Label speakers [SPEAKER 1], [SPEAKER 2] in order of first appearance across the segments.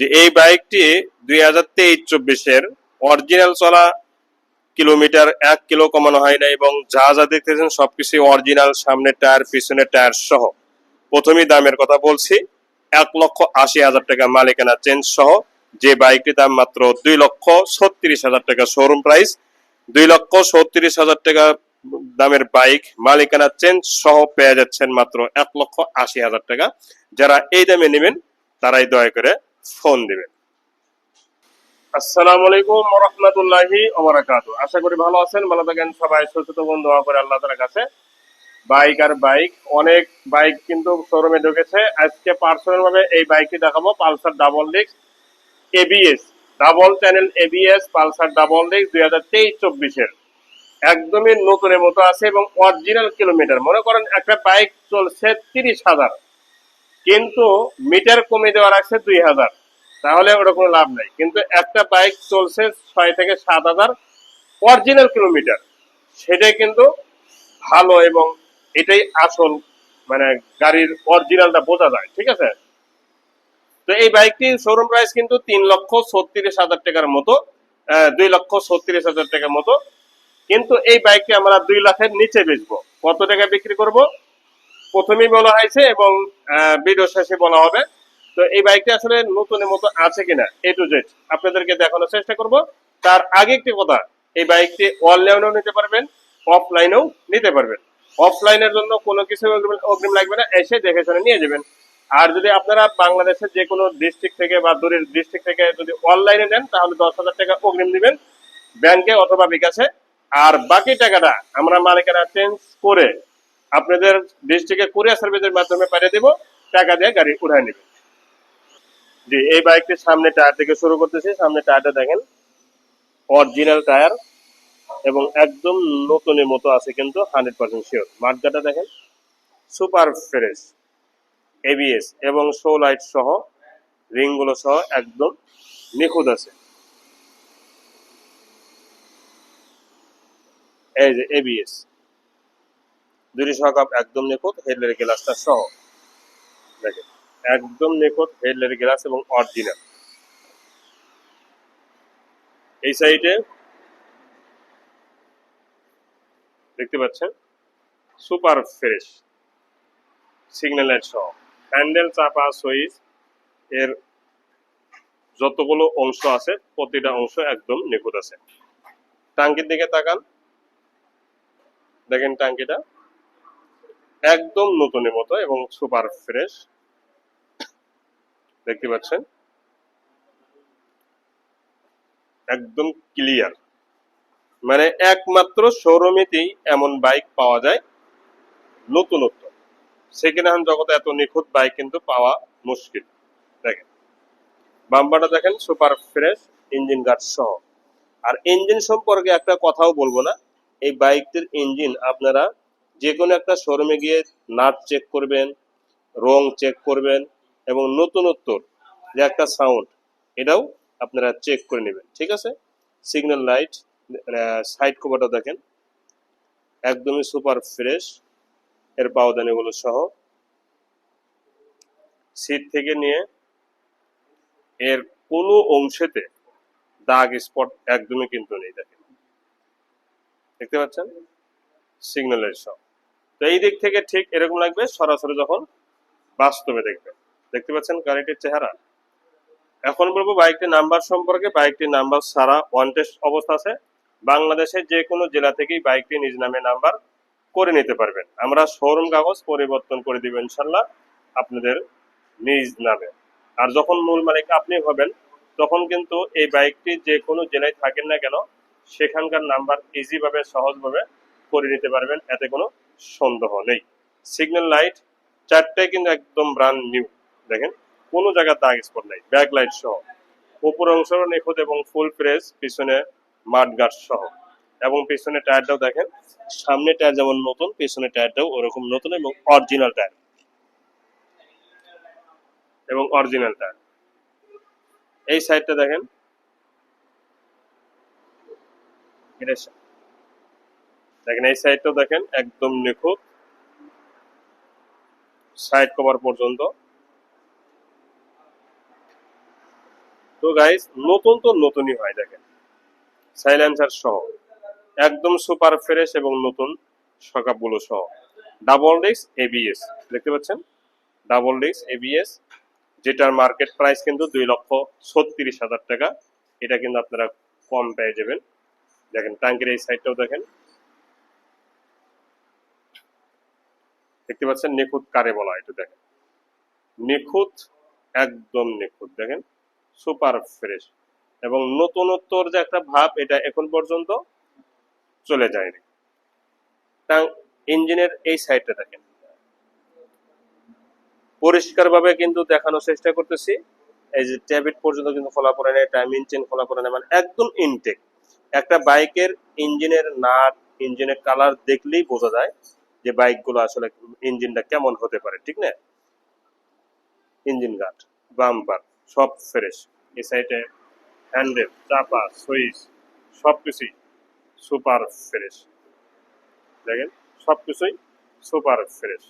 [SPEAKER 1] যে এই বাইকটি দুই হাজার তেইশ চব্বিশের অরিজিনাল চলা কিলোমিটার এক কিলো কমানো হয় না এবং যা যা দেখতেছেন সবকিছু অরিজিনাল সামনের টায়ার পিছনে টায়ার সহ। প্রথমেই দামের কথা বলছি, এক লক্ষ আশি হাজার টাকা মালিকানা চেঞ্জ সহ। যে বাইকটির দাম মাত্র দুই লক্ষ ছত্রিশ হাজার টাকা শোরুম প্রাইস দুই লক্ষ ছত্রিশ হাজার টাকা দামের বাইক মালিকানা চেঞ্জ সহ পেয়ে যাচ্ছেন মাত্র এক লক্ষ আশি হাজার টাকা। যারা এই দামে নেবেন, তারাই দয়া করে ফোন দিবেন। আসসালামু আলাইকুম রহমতুল্লাহি আশা করি ভালো আছেন, ভালো থাকেন সবাই বন্ধু দোয়া করে আল্লাহ তালার কাছে। বাইক আর বাইক, অনেক বাইক কিন্তু শোরুমে ঢুকেছে। আজকে পার্সোনাল ভাবে এই বাইকটি দেখাবো, Pulsar double disc ABS double channel ABS Pulsar double disc দুই হাজার তেইশ চব্বিশের। একদমই নতুনের মতো আছে এবং অরিজিনাল কিলোমিটার মনে করেন একটা বাইক চলছে তিরিশ হাজার। কিন্তু মিটার কমে দেওয়া রাখছে দুই হাজার। তাহলে ওটা কোনো লাভ নাই। কিন্তু একটা বাইক চলছে ছয় থেকে সাত হাজার অরিজিনাল কিলোমিটার সেটাই কিন্তু ভালো এবং এটাই আসল মানে গাড়ির অরিজিনালটা বোঝা যায়, ঠিক আছে? তো এই বাইকটির শোরুম প্রাইস কিন্তু তিন লক্ষ ছত্রিশ হাজার টাকার মতো দুই লক্ষ ছত্রিশ হাজার টাকার মতো। কিন্তু এই বাইকটি আমরা দুই লাখের নিচে বেচবো। কত টাকা বিক্রি করব? প্রথমেই বলা হয়েছে এবং ভিডিও শেষে বলা হবে। তো এই বাইকটি আসলে নতুনের মতো আছে কিনা এ টু জেড আপনাদেরকে দেখানোর চেষ্টা করব। তার আগে একটি কথা, এই বাইকটি অনলাইনেও নিতে পারবেন অফলাইনেও নিতে পারবেন। অফলাইনের জন্য কোনো কিছু অগ্রিম- লাগবে না, এসে দেখে শুনে নিয়ে যাবেন। আর যদি আপনারা বাংলাদেশের যে কোনো ডিস্ট্রিক্ট থেকে বা দূরের ডিস্ট্রিক্ট থেকে যদি অনলাইনে নেন, তাহলে দশ হাজার টাকা অগ্রিম দিবেন ব্যাংকে অথবা বিকাশে। আর বাকি টাকাটা আমরা মালিকানা চেঞ্জ করে আপনাদের ডিস্ট্রিক্টে কুরিয়ার সার্ভিসের মাধ্যমে পাঠিয়ে দেবো, টাকা দিয়ে গাড়ি উঠায় নেবেন জি, এই বাইকটির সামনে টায়ার থেকে শুরু করতেছি, সামনে টায়ারটা দেখেন অরিজিনাল টায়ার এবং একদম নতুনের মতো আছে কিন্তু হান্ড্রেড পার্সেন্ট শিওর মার্কাটা দেখেন সুপার ফ্রেশ এবিএস এবং শো লাইট সহ রিংগুলো সহ একদম নিখুঁত আছে। এই যে এবিএস দুটি সহকাপ, একদম নিখুঁত হেডলাইট গ্লাসটা সহ। দেখেন, একদম নিখুঁত হেডলাইট গ্লাস এবং অরিজিনাল। এই সাইডে দেখতে পাচ্ছেন, সুপার ফ্রেশ সিগন্যাল লাইট সহ। হ্যান্ডেল চাপা সুইচ, এর যতগুলো অংশ আছে, প্রতিটা অংশ একদম নিখুঁত আছে। টাঙ্কির দিকে তাকান। দেখেন টাঙ্কিটা। একদম নতুনের মতো এবং সুপার ফ্রেশ। দেখতে পাচ্ছেন? একদম ক্লিয়ার। মানে একমাত্র শোরুমেতেই এমন বাইক পাওয়া যায় নতুনত্ব। সেকেন্ড হ্যান্ড জগতে এত নিখুঁত বাইক কিন্তু পাওয়া মুশকিল। দেখেন, বাম্পারটা দেখেন, সুপার ফ্রেশ ইঞ্জিন গার্ড সহ। আর ইঞ্জিন সম্পর্কে একটা কথাও বলব না, এই বাইকটির ইঞ্জিন আপনারা যে কোনো একটা শোরুমে গিয়ে নাট চেক করবেন, রং চেক করবেন এবং নতুনত্বর যে একটা সাউন্ড এটাও আপনারা চেক করে নেবেন, ঠিক আছে? সিগন্যাল লাইট সাইড কভারটা দেখেন, একদমই সুপার ফ্রেশ এর পাওদানিগুলো সহ। সিট থেকে নিয়ে এর কোনো অংশেতে দাগ স্পট একদমই কিন্তু নেই, দেখেন। দেখতে পাচ্ছেন? সিগন্যালের সহ। তো এই দিক থেকে ঠিক এরকম লাগবে সরাসরি যখন বাস্তবে দেখবেন দেখতে পাচ্ছেন গাড়িটির চেহারা। এখন বলব বাইকটির নাম্বার সম্পর্কে। বাইকটির নাম্বার সারা ওয়ান টেস্ট অবস্থা আছে। বাংলাদেশের যে কোনো জেলা থেকেই বাইকটি নিজ নামে নাম্বার করে নিতে পারবেন। আমরা শোরুম কাগজ পরিবর্তন করে দিব ইনশাল্লাহ আপনাদের নিজ নামে। আর যখন মূল মালিক আপনি হবেন, তখন কিন্তু এই বাইকটি যে কোনো জেলায় থাকেন না কেন, সেখানকার নাম্বার ইজিভাবে সহজভাবে করে নিতে পারবেন। এতে কোনো সন্দেহ নেই। সিগন্যাল লাইট চারটাই কিন্তু একদম ব্রান্ড নিউ দেখেন, কোনো জায়গায় দাগ স্পট নাই। ব্যাক লাইট সহ। উপর অংশ নিখুঁত এবং ফুল প্রেস পিছনে মাড গার্ড সহ। এবং পিছনে টায়ারটাও দেখেন, সামনে টায়ার যেমন নতুন, পিছনে টায়ারটাও ওরকম নতুন এবং অরিজিনাল টায়ার এবং অরিজিনাল টায়ার এই সাইডটা দেখেন, এটা দেখেন, এই সাইডটাও দেখেন, একদম নিখুঁত। সাইড কভার পর্যন্ত। তো গাইস নতুন তো নতুনই হয়, দেখেন। সাইলেন্সার সহ। একদম সুপার ফ্রেশ এবং নতুন সকাপগুলো সহ। ডাবল ডিস্ক এবিএস দেখতে পাচ্ছেন? ডাবল ডিস্ক এবিএস যেটার মার্কেট প্রাইস কিন্তু দুই লক্ষ ছত্রিশ হাজার টাকা। এটা কিন্তু আপনারা কম পেয়ে যাবেন। দেখেন ট্যাঙ্কের এই সাইডটাও দেখেন। দেখতে পাচ্ছেন নিখুঁত কারে বলা এটা দেখেন। নিখুঁত, একদম নিখুঁত, দেখেন, সুপার ফ্রেশ। এবং নতুনত্বর যে একটা ভাব, এটা এখন পর্যন্ত চলে যায়নি। তা, ইঞ্জিনের এই সাইডটা দেখেন। পরিষ্কারভাবে কিন্তু দেখানোর চেষ্টা করতেছি। এই যে ট্যাবিট পর্যন্ত কিন্তু খোলা পড়ে নেই, টাইম ইঞ্জিন খোলা পড়ে নেই মানে একদম ইনটেক একটা বাইকের ইঞ্জিনের নাট, ইঞ্জিনের কালার দেখলেই বোঝা যায় যে বাইকগুলো আসলে ইঞ্জিনটা কেমন হতে পারে, ঠিক না? ইঞ্জিন গার্ড, বাম্পার, সব ফ্রেশ। এই সাইডে হ্যান্ডেল, চাপা, সুইচ সব কিছুই সুপার ফ্রেশ। দেখেন সব কিছুই সুপার ফ্রেশ।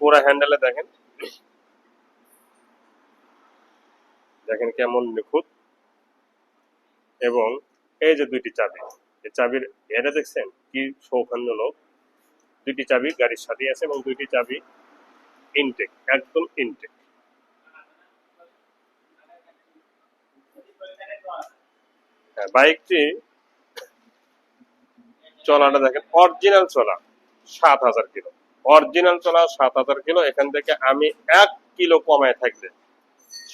[SPEAKER 1] পুরো হ্যান্ডেলে দেখেন। দেখেন কেমন নিখুঁত। এবং এই যে দুইটি চাবি, এই চাবির, এটা দেখছেন কি সৌখান্য লোক? দুইটি চাবি গাড়ির সাথে আছে এবং দুইটি চাবি ইনটেক একদম ইনটেক হ্যাঁ, বাইকটি চলাটা দেখেন অরিজিনাল চলা সাত হাজার কিলো। অরিজিনাল চলা সাত হাজার কিলো এখান থেকে আমি এক কিলো কমায় থাকবে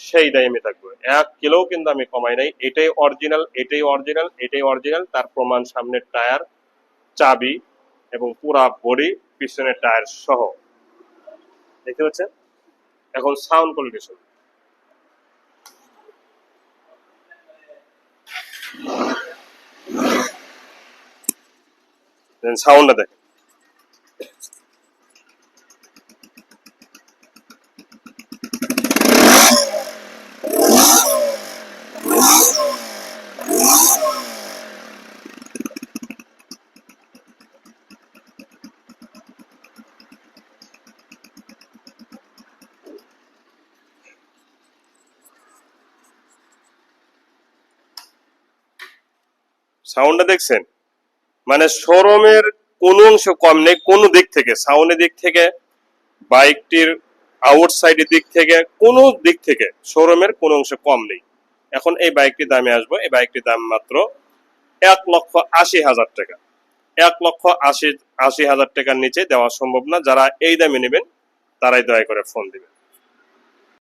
[SPEAKER 1] সেই দায় আমি থাকব। এক কিলো কিন্তু আমি কমাই নাই এটাই অরিজিনাল এটাই অরিজিনাল এটাই অরিজিনাল তার প্রমাণ সামনের টায়ার চাবি এবং পুরা বডি পিছনের টায়ার সহ। দেখতে পাচ্ছেন? এখন সাউন্ড কোয়ালিটি শুনুন সাউন্ডটা দেখেন। সাউন্ডটা দেখছেন? মানে শোরুমের কোন অংশ কম নেই, কোনো দিক থেকে। সাউন্ডের দিক থেকে, বাইকটির আউটসাইডের দিক থেকে, কোনো দিক থেকে শোরুমের কোনো অংশ কম নেই। এখন এই বাইকটির দামে আসব। এই বাইকটির দাম মাত্র এক লক্ষ আশি হাজার টাকা। এক লক্ষ আশি আশি হাজার টাকার নিচে দেওয়া সম্ভব না। যারা এই দামে নেবেন, তারাই দয়া করে ফোন দিবেন।